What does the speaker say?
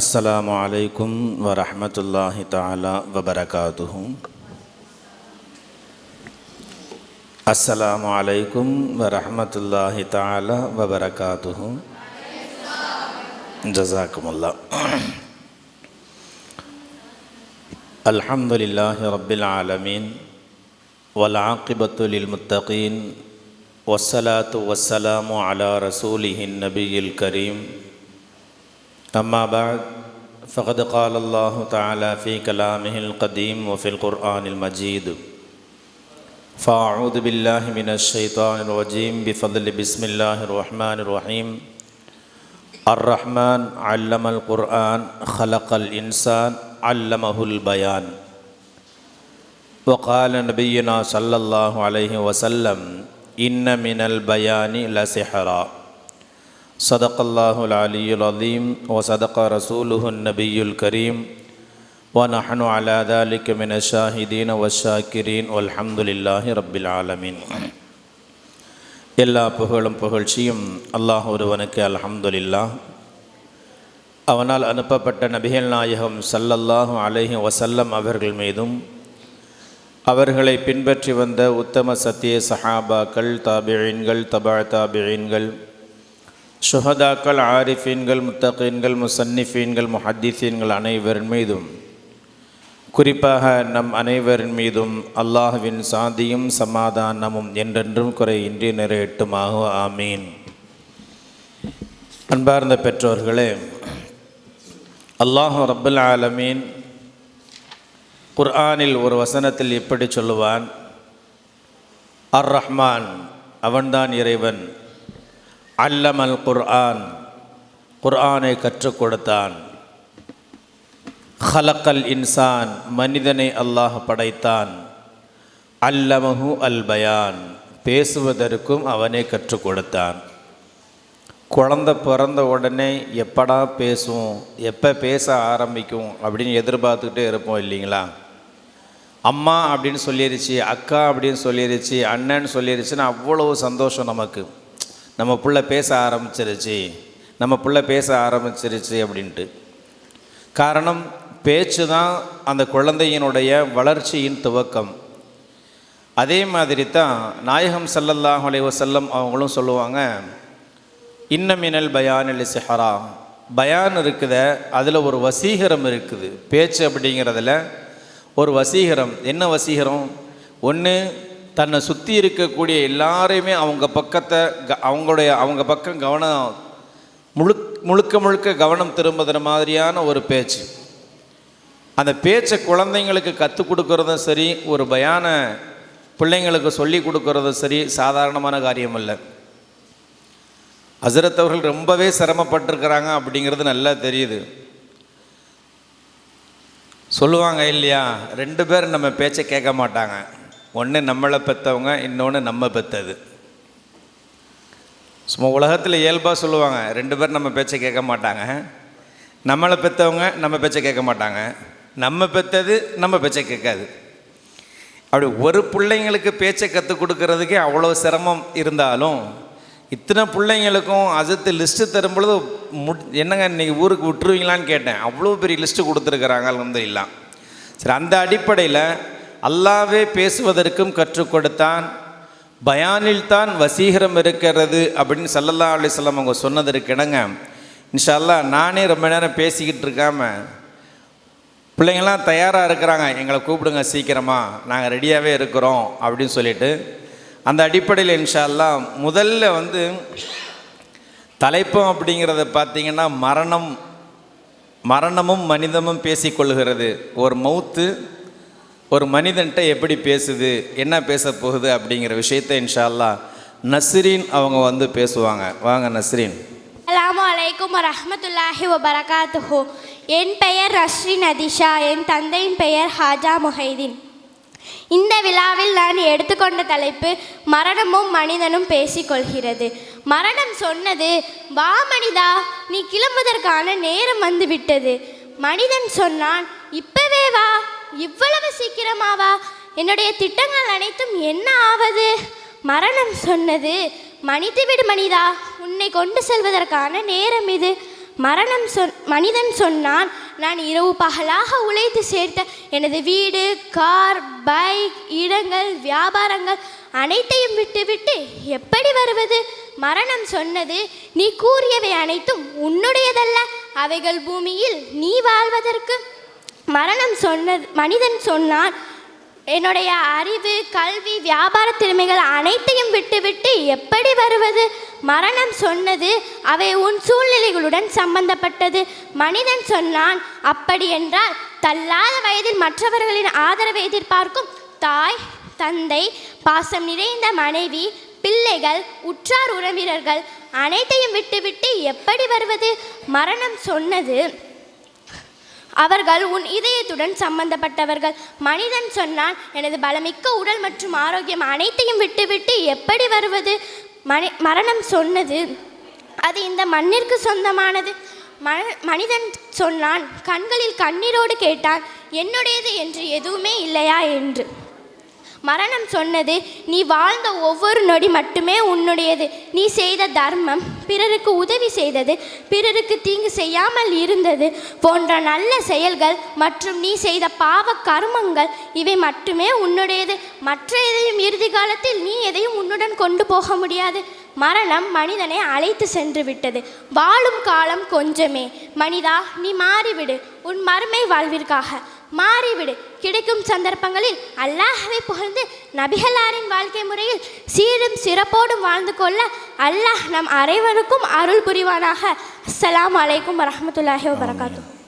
السلام عليكم ورحمة الله تعالى وبركاته. السلام عليكم ورحمة الله تعالى وبركاته. جزاكم الله. الحمد لله رب العالمين والعاقبة للمتقين والصلاة والسلام على رسوله النبي الكريم أما بعد فقد قال الله تعالى في كلامه القديم وفي القرآن المجيد فأعوذ بالله من الشيطان الرجيم بفضل بسم الله الرحمن الرحيم. الرحمن علم القرآن خلق الإنسان علمه البيان. وقال نبينا صلى الله عليه وسلم إن من البيان لسحرا. صدق الله العلي العظيم وصدق رسوله النبي الكريم ونحن على ذلك من الشاهدين والشاكرين والحمد لله رب العالمين எல்லா புகழும் புகழ்ச்சியும் அல்லாஹ் ஒருவனுக்கு அல்ஹம்துலில்லா அவனால் அனுப்பப்பட்ட நபிகள் நாயகம் சல்லல்லாஹு அலைஹி வசல்லம் அவர்கள் மீதும் அவர்களை பின்பற்றி வந்த உத்தம சத்திய சஹாபாக்கள் தாபியீன்கள் தபா தாபியீன்கள் ஷுஹதாக்கள் ஆரிஃபீன்கள் முத்தகீன்கள் முசன்னிஃபீன்கள் முஹத்தீசீன்கள் அனைவரின் மீதும். குறிப்பாக நம் அனைவரின் மீதும் அல்லாஹுவின் சாந்தியும் சமாதானமும் என்றென்றும் குறையின்றி நிறையட்டுமாக. ஆமீன். அன்பார்ந்த பெற்றோர்களே அல்லாஹு ரப்புல் ஆலமீன் குர்ஆனில் ஒரு வசனத்தில் எப்படி சொல்லுவான். அர் ரஹ்மான் அவன்தான் இறைவன். அல்லமல் குர்ஆன். குர்ஆனை கற்றுக் கொடுத்தான். ஹலக்கல் இன்சான் மனிதனை அல்லாஹ் படைத்தான். அல்லமஹு அல் பயான் பேசுவதற்கும் அவனே கற்றுக் கொடுத்தான். குழந்த பிறந்த உடனே எப்படா பேசும் எப்போ பேச ஆரம்பிக்கும் அப்படின்னு எதிர்பார்த்துக்கிட்டே இருப்போம் இல்லைங்களா? அம்மா அப்படின்னு சொல்லிருச்சு அக்கா அப்படின்னு சொல்லிருச்சு அண்ணன்னு சொல்லிருச்சுன்னா அவ்வளோ சந்தோஷம் நமக்கு. நம்ம பிள்ளை பேச ஆரம்பிச்சிருச்சு. நம்ம புள்ள பேச ஆரம்பிச்சிருச்சு அப்படின்ட்டு. காரணம் பேச்சு தான் அந்த குழந்தையினுடைய வளர்ச்சியின் துவக்கம். அதே மாதிரி தான் நாயகம் சல்லல்லாஹ் செல்லம் அவங்களும் சொல்லுவாங்க இன்னமினல் பயானில் சிஹரா பயான் இருக்குத அதில் ஒரு வசீகரம் இருக்குது. பேச்சு அப்படிங்கிறதுல ஒரு வசீகரம். என்ன வசீகரம்? ஒன்று தன்னை சுற்றி இருக்கக்கூடிய எல்லாரையுமே அவங்க பக்கத்தை க அவங்களுடைய அவங்க பக்கம் கவனம் முழு முழுக்க முழுக்க கவனம் திரும்புகிற மாதிரியான ஒரு பேச்சு. அந்த பேச்சை குழந்தைங்களுக்கு கற்றுக் கொடுக்கறதும் சரி ஒரு பயான பிள்ளைங்களுக்கு சொல்லி கொடுக்குறதும் சரி சாதாரணமான காரியம் இல்லை ஹசரத் அவர்கள் ரொம்பவே சிரமப்பட்டிருக்கிறாங்க அப்படிங்கிறது நல்லா தெரியுது. சொல்லுவாங்க இல்லையா ரெண்டு பேர் நம்ம பேச்சை கேட்க மாட்டாங்க. ஒன்று நம்மளை பெற்றவங்க இன்னொன்று நம்ம பெற்றது சும்மா உலகத்தில் இயல்பாக சொல்லுவாங்க ரெண்டு பேர் நம்ம பேச்சை கேட்க மாட்டாங்க. நம்மளை பெற்றவங்க நம்ம பேச்சை கேட்க மாட்டாங்க. நம்ம பெற்றது நம்ம பேச்சை கேட்காது. அப்படி ஒரு பிள்ளைங்களுக்கு பேச்சை கற்றுக் கொடுக்கறதுக்கே அவ்வளோ சிரமம் இருந்தாலும் இத்தனை பிள்ளைங்களுக்கும் அஜத்து லிஸ்ட்டு தரும் பொழுது மு என்னங்க இன்றைக்கி ஊருக்கு விட்டுருவீங்களான்னு கேட்டேன். அவ்வளோ பெரிய லிஸ்ட்டு கொடுத்துருக்குறாங்க வந்து இல்லை சரி அந்த அடிப்படையில் அல்லாவே பேசுவதற்கும் கற்றுக் கொடுத்தான். பயானில் தான் வசீகரம் இருக்கிறது அப்படின்னு சல்லல்லா அலிஸ்லாம் அவங்க சொன்னதற்கு இடங்க இன்ஷால்லா நானே ரொம்ப நேரம் பேசிக்கிட்டு இருக்காம பிள்ளைங்கள்லாம் தயாராக இருக்கிறாங்க. எங்களை கூப்பிடுங்க சீக்கிரமாக நாங்கள் ரெடியாகவே இருக்கிறோம் அப்படின்னு சொல்லிட்டு அந்த அடிப்படையில் இன்ஷால்லா முதல்ல வந்து தலைப்பம் அப்படிங்கிறத பார்த்தீங்கன்னா மரணம் மரணமும் மனிதமும் பேசிக்கொள்கிறது ஒரு மவுத்து ஒரு மனிதன்ட்ட எப்படி பேசுது என்ன பேச போகுது அப்படிங்கிற விஷயத்தை இன்ஷால்லா நஸ்ரீன் அவங்க வந்து பேசுவாங்க. வாங்க நஸ்ரீன். அலாமு அலைக்கும் வரஹமத்துல்லாஹி வபரகாத்துஹு. என் பெயர் ரஸ்ரீன் நதிஷா என் தந்தையின் பெயர் ஹாஜா முஹைதீன். இந்த விழாவில் நான் எடுத்துக்கொண்ட தலைப்பு மரணமும் மனிதனும் பேசிக்கொள்கிறது. மரணம் சொன்னது வா மனிதா நீ கிளம்புவதற்கான நேரம் வந்து விட்டது மனிதன் சொன்னான் இப்பவே வா இவ்வளவு சீக்கிரமாவா? என்னுடைய திட்டங்கள் அனைத்தும் என்ன ஆவது? மரணம் சொன்னது மன்னித்துவிடு மனிதா உன்னை கொண்டு செல்வதற்கான நேரம் இது. மரணம் சொன் மனிதன் சொன்னான் நான் இரவு பகலாக உழைத்து சேர்த்த எனது வீடு கார் பைக் இடங்கள் வியாபாரங்கள் அனைத்தையும் விட்டுவிட்டு எப்படி வருவது? மரணம் சொன்னது நீ கூறியவை அனைத்தும் உன்னுடையதல்ல. அவைகள் பூமியில் நீ வாழ்வதற்கு மரணம் சொன்னது மனிதன் சொன்னான் என்னுடைய அறிவு கல்வி வியாபார திறமைகள் அனைத்தையும் விட்டுவிட்டு எப்படி வருவது? மரணம் சொன்னது அவை உன் சூழ்நிலைகளுடன் சம்பந்தப்பட்டது. மனிதன் சொன்னான் அப்படி என்றால் தள்ளாத வயதில் மற்றவர்களின் ஆதரவை எதிர்பார்க்கும் தாய் தந்தை பாசம் நிறைந்த மனைவி பிள்ளைகள் உற்றார் உறவினர்கள் அனைத்தையும் விட்டுவிட்டு எப்படி வருவது? மரணம் சொன்னது அவர்கள் உன் இதயத்துடன் சம்பந்தப்பட்டவர்கள். மனிதன் சொன்னான் எனது பலமிக்க உடல் மற்றும் ஆரோக்கியம் அனைத்தையும் விட்டுவிட்டு எப்படி வருவது? மனி மரணம் சொன்னது அது இந்த மண்ணிற்கு சொந்தமானது. மன மனிதன் சொன்னான் கண்களில் கண்ணீரோடு கேட்டான் என்னுடையது என்று எதுவுமே இல்லையா? என்று. மரணம் சொன்னது நீ வாழ்ந்த ஒவ்வொரு நொடி மட்டுமே உன்னுடையது. நீ செய்த தர்மம் பிறருக்கு உதவி செய்தது பிறருக்கு தீங்கு செய்யாமல் இருந்தது. போன்ற நல்ல செயல்கள் மற்றும் நீ செய்த பாவ கர்மங்கள் இவை மட்டுமே உன்னுடையது. மற்ற எதையும் இறுதி காலத்தில் நீ எதையும் உன்னுடன் கொண்டு போக முடியாது. மரணம் மனிதனை அழைத்து சென்று விட்டது. வாழும் காலம் கொஞ்சமே. மனிதா நீ மாறிவிடு. உன் மறுமை வாழ்விற்காக. மாறிவிடு. கிடைக்கும் சந்தர்ப்பங்களில் அல்லாஹவை புகழ்ந்து நபிகளாரின் வாழ்க்கை முறையில் சீரும் சிறப்போடும் வாழ்ந்து கொள்ள அல்லாஹ் நம் அனைவருக்கும் அருள் புரிவானாக. அஸ்லாம் வலைக்கும் வரமத்துல்லாஹி வபரகாத்துஹு.